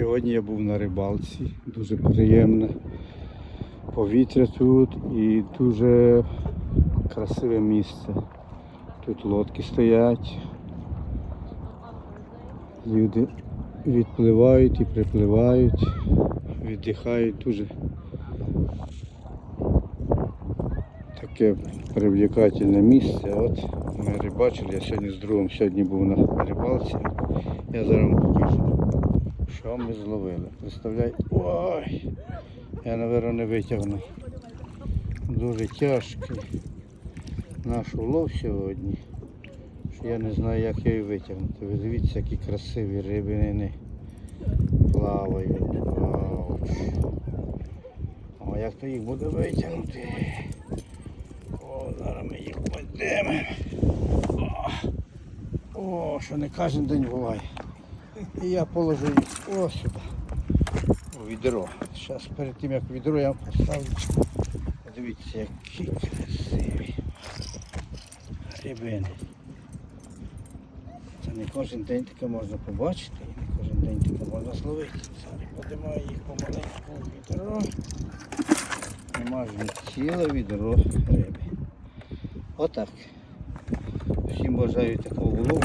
Сьогодні я був на рибалці, дуже приємне повітря тут і дуже красиве місце. Тут лодки стоять, люди відпливають і припливають, віддихають дуже таке привлекательне місце. От ми рибачили, я сьогодні з другом сьогодні був на рибалці. Я зараз покажу, що ми зловили. Представляєте? Ой! Я, мабуть, не витягну. Дуже тяжкий наш улов сьогодні. Я не знаю, як його витягнути. Ви дивіться, які красиві рибини плавають. Ауч. О, як то їх буде витягнути? О, зараз ми їх підемо. О, о, що не кожен день буває. І я положу їх ось сюди. У відро. Зараз перед тим як відро я поставлю. Дивіться, які красиві рибини. Це не кожен день таке можна побачити, і не кожен день таке можна зловити. Зараз подимаю їх помаленьку у відро. І майже ціле відро риби. Отак. Всім бажаю такого улову.